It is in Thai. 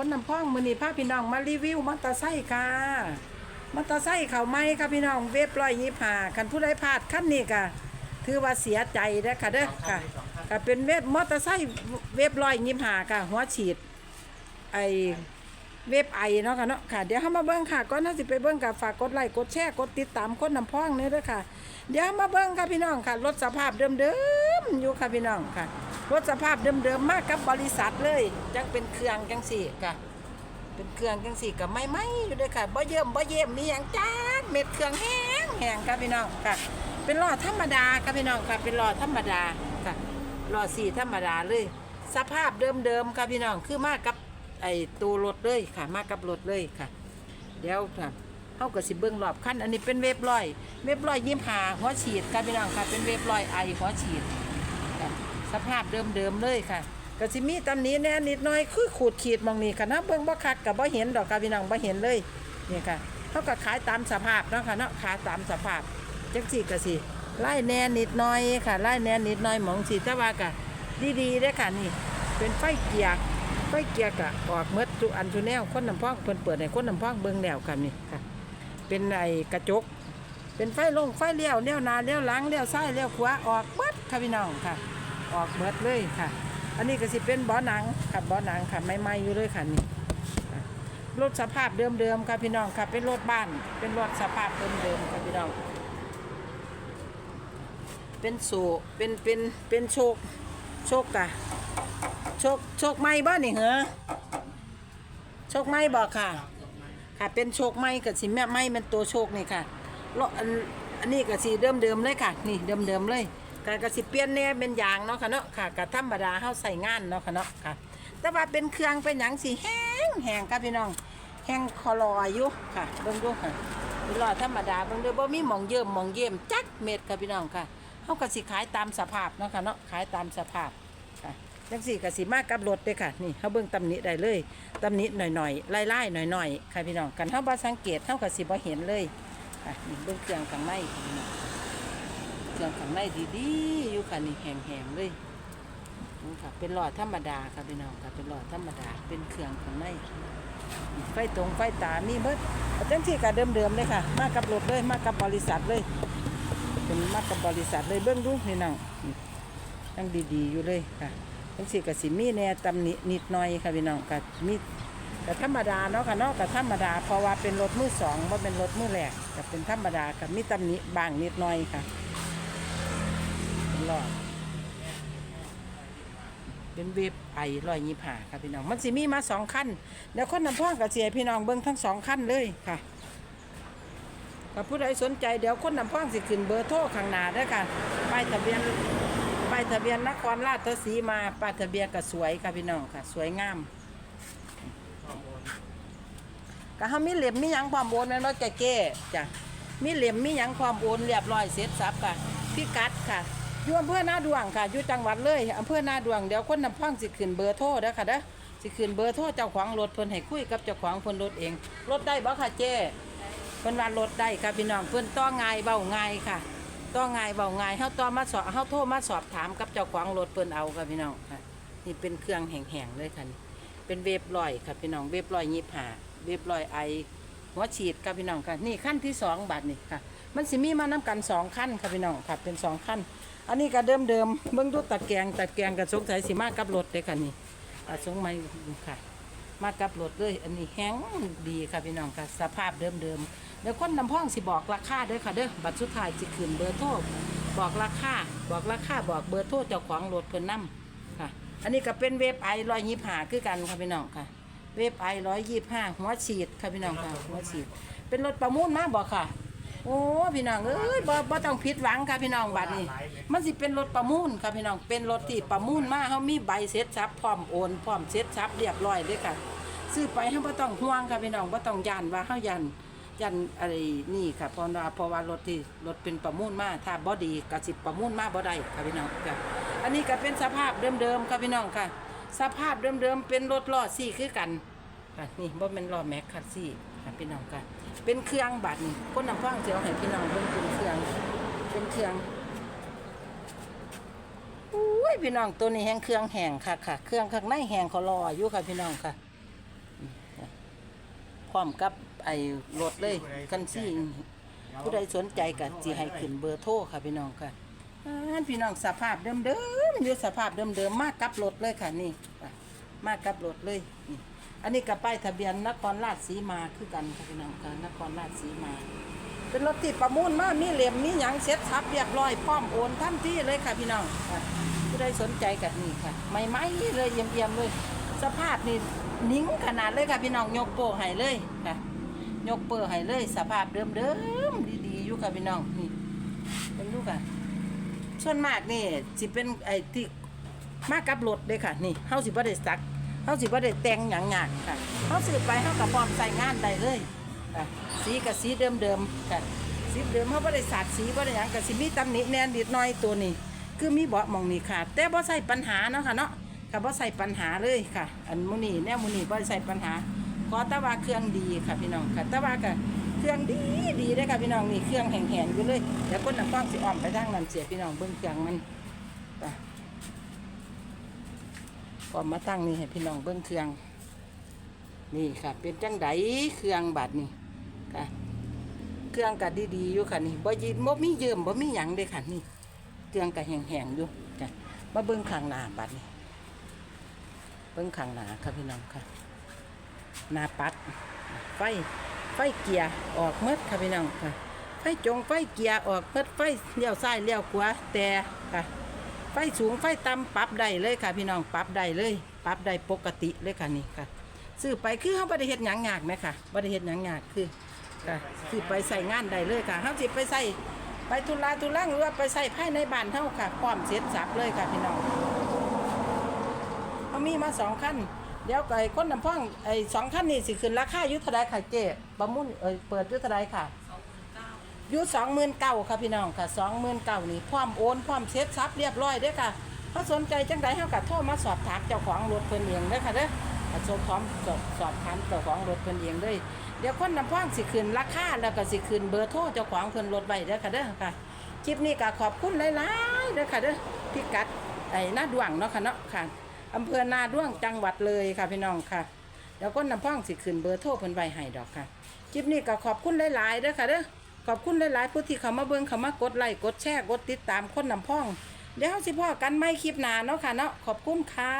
คนนำพ้องมือนี้พาพี่น้องมารีวิวมอเตอร์ไซค์ค่ะมอเตอร์ไซค์เขาไม่ค่ะพี่น้องเว็บร้อยยี่ห้าคันผู้ใดพลาดขั้นนี้ก็ถือว่าเสียใจเด้อค่ะเด้อค่ะก็เป็นเว็บมอเตอร์ไซค์เว็บร้อยยี่ห้าค่ะ หัวฉีดไอเว็บไอเนาะค่ะเนาะค่ะเดี๋ยวเฮามาเบิ่งค่ะก่อนเฮาสิไปเบิ่งก็ฝากกดไลค์กดแชร์กดติดตามคนนำพ้องเนี่เด้อค่ะ เดี๋ยวมาเบิ่งค่ะพี่น้องค่ะรถสภาพเดิมๆอยู่ค่ะพี่น้องค่ะ รถสภาพเดิมๆมากกับบริษัทเลยจังเป็นเครื่องจังสี่ค่ะเป็นเครื่องจังสี่กับไม่ไม่อยู่ด้วยค่ะบ่เยิ่มบ่เยี่ยมมีอย่างจ้าเม็ดเครื่องแห้งแห้งค่ะพี่น้องค่ะ เป็นหล้อธรรมดาค่ะพี่น้องค่ะเป็นหล้อธรรมดาค่ะหล้อสี่ธรรมดาเลย สภาพเดิมๆค่ะพี่น้องคือมากกับไอ้ตัวรถเลยค่ะ มากกับรถเลยค่ะ เดี๋ยวค่ะเฮาก็สิเบิ่งรอบคันอันนี้เป็นเว็บร้อย เว็บร้อยยิ้มหาหัวฉีดค่ะพี่น้องค่ะเป็นเว็บร้อยไอหัวฉีด สภาพเดิมๆเลยค่ะก็สิมีตำหนี้แน่นิดน่อยคือขูดขีดมองนี้ค่ะนะเบิ่งบ่คักก็บ่เห็นดอกค่ะพี่น้องบ่เห็นเลยนี่ค่ะเฮาก็ขายตามสภาพเนาะค่ะเนาะขายตามสภาพจังซี่ก็สิไล่แน่นิดน่อยค่ะไล่แน่นิดน่อยมองสิแต่ว่าก็ดีๆเด้ค่ะนี่ เป็นไฟเกียร์ไฟเกียร์ก็ออกเมดทุอันทุแนวคนนำพ้องเพิ่นเปิดให้คนนำพ้องเบิ่งแล้วกันนี่ค่ะ เป็นไอกระจก เป็นไฟลงไฟเลี้ยวเลี้ยวนาเลี้ยวหลังเลี้ยวซ้ายเลี้ยวขวาออกเบิดค่ะพี่น้องค่ะ ออกเบิดเลยค่ะ อันนี้ก็สิเป็นบาะหนังค่ะบาะหนังค่ะใหม่ๆอยู่เลยค่ะนี่รถสภาพเดิมๆค่ะพี่น้องค่ะเป็นรถบ้าน เป็นรถสภาพเดิมๆค่ะพี่น้อง เป็นโซเป็นเป็นเป็นโชคโชคกะโชคโชคไม่บ้านนี่เหรอโชคไม่บอกค่ะ ค่ะเป็นโชคไม้กับสิแม่ไม้มันตัวโชคนี่ค่ะเลาะอันอันนี้ก็สีเดิมเดิมๆเลยค่ะ นี่เดิมเดิมๆเลย กก็สิเปลี่ยนเนี่ยเป็นยางเนาะค่ะเนาะค่ะกับธรรมดาเฮาใส่งานเนาะค่ะเนาะค่ะ แต่ว่าเป็นเครื่องเป็นหยังสีแห้งแห้งค่ะพี่น้องแห้งคอลอยอยู่ค่ะเบิ่งดูค่ะเป็นรอธรรมดาเบิ่งดูบ่มีหมองเยิ่มหมองเยี่ยมจักเม็ดค่ะพี่น้องค่ะเฮาก็สิขายตามสภาพเนาะค่ะเนาะขายตามสภาพค่ะจังสี่ก็สิมากกับรถเด้ค่ะนี่เฮาเบิ่งตำหนิได้เลยตำหนิหน่อยๆไล่ๆหน่อยๆค่ะพี่น้องกันเฮาบ่สังเกตเฮาก็สิบ่เห็นเลยค่ะนี่เบิ่งเครื่องข้างในค่ะพี่น้อง เครื่องข้างในดีๆอยู่ค่ะนี่แห้งๆเลยนี่ค่ะเป็นหลอดธรรมดาค่ะพี่น้องค่ะเป็นหลอดธรรมดาเป็นเครื่องข้างในไฟตรงไฟตามีเบิดเอาจังที่กับเดิมๆเลยค่ะ มากับรถเลยมากับบริษัทเลย เป็นมากับบริษัทเลยเบื้องดูนี่นั่งนี่ยังดีๆอยู่เลยค่ะจังสี่กับสิมีแน่ตำหนินิดหน่อยค่ะพี่น้องค่ะมีแต่ธรรมดาเนาะค่ะเนาะกับธรรมดาเพราะว่าเป็นรถมือสองว่าเป็นรถมือแรกกับเป็นธรรมดากับมีตำหนิบางนิดหน่อยค่ะ เป็นหลอดเป็นเว็บไอร้อยยี่ห้าค่ะพี่น้อง มันสิมีมาสองขั้นเดี๋ยวคนนำพ่องกับเสียพี่น้องเบิ้งทั้งสองขั้นเลยค่ะกับผู้ใดสนใจเดี๋ยวคนนำพ่องสิขึ้นเบอร์โทรข้างหน้าด้อค่ะป้ายทะเบียนป้ายทะเบียนนครราชสีมาป้ายทะเบียนก็สวยค่ะพี่น้องค่ะ สวยงามก็เฮามีเหลี่ยมมีหยังความโอนแม่นบ่แก่เก้จ้ะมีเหลี่ยมมีหยังความโอนเรียบร้อยเสร็จสับค่ะพี่กัดค่ะ อยู่อำเภอนาดวงค่ะอยู่จังหวัดเลยอำเภอนาดวงเดี๋ยวคนนำพังสิขึ้นเบอร์โทรเด้อค่ะเด้อสิขึ้นเบอร์โทรเจ้าของรถเพิ่นให้คุยกับเจ้าของเพิ่นรถเองรถได้บ่ค่ะเจ้เพิ่นว่ารถได้ค่ะพี่น้องเพิ่นต่อง่ายเบาง่ายค่ะต่อง่ายเบาง่ายเฮาต่อมาสอบเฮาโทรมาสอบถามกับเจ้าของรถเพิ่นเอาค่ะพี่น้องค่ะ นี่เป็นเครื่องแห้งๆเลยค่ะนี่เป็นเวฟลอยค่ะพี่น้องเวฟลอยยี่ห้าเวฟลอยไอหัวฉีดค่ะพี่น้องค่ะนี่ขั้นที่สองบาทนี่ค่ะ มันสิมีมานํกันสองขั้นค่ะพี่น้องค่ะเป็นสองขั้น อันนี้ก็เดิมเดิมๆเบิ่งดูตะแกงตะแกงกับสงสัยสิมากับรถเลยค่ะนี่อ่าสงไม่ค่ะ มากับรถเลย อันนี้แห้งดีค่ะพี่น้องค่ะสภาพเดิมเดิมๆเดี๋ยวคนนำพ้องสิบอกราคาเด้อค่ะเด้อบัตรสุดท้ายสิขึ้นเบอร์โทรบอกราคาบอกราคาบอกเบอร์โทรเจ้าของรถเพิ่นนํค่ะ อันนี้ก็เป็นเว็บไอร้อยยี่ห้าคือกันค่ะพี่น้องค่ะ เว็บไอร้อยยี่ห้าหัวฉีดค่ะพี่น้องค่ะหัวฉีด เป็นรถประมูลมาบอกค่ะ โอ้พี่น้องเอ้ยบ่บ่ต้องผิดหวังค่ะพี่น้องบัดนี้ มันสิเป็นรถประมูลค่ะพี่น้องเป็นรถที่ประมูลมาเฮามีใบเสร็จทรัพย์พร้อมโอนพร้อมเสร็จทรัพย์เรียบร้อยเลยค่ะ ซื้อไปเฮาบ่ต้องห่วงค่ะพี่น้องบ่ต้องย่านว่าเฮายันยันอะไรนี่ค่ะเพราะว่าเพราะว่ารถที่รถเป็นประมูลมาถ้าบ่ดีก็สิประมูลมาบ่ได้ค่ะพี่น้องค่ะอันนี้ก็เป็นสภาพเดิมๆค่ะพี่น้องค่ะ สภาพเดิมๆเป็นรถล้อซี่คือกันค่ะนี่บ่เป็นล้อแม็กคัสซี่ ค่ะพี่น้องค่ะ เป็นเครื่องบัตรนี่คนนำฟังเสียวให้พี่น้องเบิ่งเป็นเครื่อง เป็นเครื่องอุ้ยพี่น้องตัวนี้แห้งเครื่องแห้งค่ะค่ะ เครื่องข้างในแห้งเขารออยู่ค่ะพี่น้องค่ะพร้อมกับไอ้รถเลยคันซี่ผู้ใดสนใจก็สิให้ขึ้นเบอร์โทรค่ะพี่น้องค่ะอ่าพี่น้องสภาพเดิมๆอยู่สภาพเดิมๆมากับรถเลยค่ะนี่ มากับรถเลยนี่ อันนี้ก็ป้ายทะเบียนนครราชสีมาคือกันค่ะพี่น้องค่ะนครราชสีมา เป็นรถที่ประมูลมามีเหลี่ยมมีหยังเซ็ตทับเรียบร้อยพร้อมโอนทันทีเลยค่ะพี่น้องค่ะผู้ใดสนใจกับนี่ค่ะไม่ไม่เลยเยี่ยมๆเลย สภาพนี่นิ่งขนาดเลยค่ะพี่น้องยกโป้ให้เลยค่ะ ยกเปอร์ให้เลย สภาพเดิมๆดีๆอยู่ค่ะพี่น้องนี่เป็นลูกค่ะส่วนมากนี่สิเป็นไอ้ที่มากับรถเลยค่ะ นี่เฮาสิบ่ได้สัก เฮาสิบ่ได้แต่งหยังยากค่ะเฮาซื้อไปเฮาก็พร้อมใส่งานได้เลยค่ะสีก็สีเดิมๆค่ะสีเดิมเฮาบ่ได้สาดสีบ่ได้หยังก็สิมีตำหนิแน่นิดหน่อยตัวนี้ คือมีเบาะหมองนี่ค่ะ แต่บ่ใส่ปัญหาเนาะค่ะเนาะก็บ่ใส่ปัญหาเลยค่ะ อันมื้อนี้แนวมื้อนี้บ่ใส่ปัญหาขอแต่ว่าเครื่องดีค่ะพี่น้องค่ะแต่ว่าก็เครื่องดีดีเด้อค่ะพี่น้องนี่เครื่องแห้งๆอยู่เลยเดี๋ยวคนน้ำฟังสิอ้อมไปทางนั้นเสียพี่น้องเบิ่งเครื่องมันไป ก่อนมาตั้งนี่ให้พี่น้องเบิ่งเครื่อง นี่ค่ะ เป็นจังไดเครื่องบัดนี่ค่ะ เครื่องก็ดีๆอยู่ค่ะนี่บ่ยิบ่มีเยิมบ่มีหยังเด้ค่ะนี่ เครื่องก็แห้งๆอยู่จ้ะมาเบิ่งข้างหน้าบัดนี้เบิ่งข้างหน้าค่ะพี่น้องค่ะหน้าปัด ไฟไฟเกียร์ออกเมดค่ะพี่น้องค่ะไฟจงไฟเกียร์ออกเมดไฟเลี้ยวซ้ายเลี้ยวขวาแต่ค่ะ ไฟสูงไฟต่ำปรับได้เลยค่ะ พี่น้องปรับได้เลยปรับได้ปกติเลยค่ะนี่ค่ะ ซื้อไปคือเขาบ่ได้เฮ็ดหยังยากไหมค่ะบ่ได้เฮ็ดหยังยากคือค่ะซื้อไปใส่งานได้เลยค่ะเฮาสิไปใส่ไปทุลาทุลังหรือว่าไปใส่ภายในบ้านเฮาค่ะพร้อมเสร็จสับเลยค่ะพี่น้องเขามีมาสองคันเดี๋ยวไอ้คนนำพ่องไอ้สองคันนี่สิขึ้นราคายู่เท่าใดค่ะเจ๊ประมูลเอ้ยเปิดยู่เท่าใดค่ะ อยู่สองหมื่นเก้าค่ะพี่น้องค่ะสองหมื่นเก้านี่พร้อมโอนพร้อมเสร็จสับเรียบร้อยเด้อค่ะถ้าสนใจจังใดเฮาก็โทรมาสอบถามเจ้าของรถเพิ่นเองเด้อค่ะเด้ออาสอบถามสอบสอบถามเจ้าของรถเพิ่นเองเลยเดี๋ยวคนนำพ่องสิขึ้นราคาแล้วก็สิขึ้นเบอร์โทรเจ้าของเพิ่นรถไว้เด้อค่ะเด้อค่ะคลิปนี้ก็ขอบคุณหลายๆเด้อค่ะเด้อพิกัดไอ้นาดวงเนาะค่ะเนาะค่ะอำเภอนาดวงจังหวัดเลยค่ะพี่น้องค่ะเดี๋ยวคนนำพ่องสิขึ้นเบอร์โทรเพิ่นไว้ให้ดอกค่ะคลิปนี้ก็ขอบคุณหลายๆเด้อค่ะเด้อ ขอบคุณหลายๆผู้ที่เข้ามาเบิ่งเข้ามากดไลค์กดแชร์กดติดตามคนนำพ่อง เดี๋ยวสิพ่อกันไม่คลิปหน้าเนาะค่ะเนาะขอบคุณค่ะ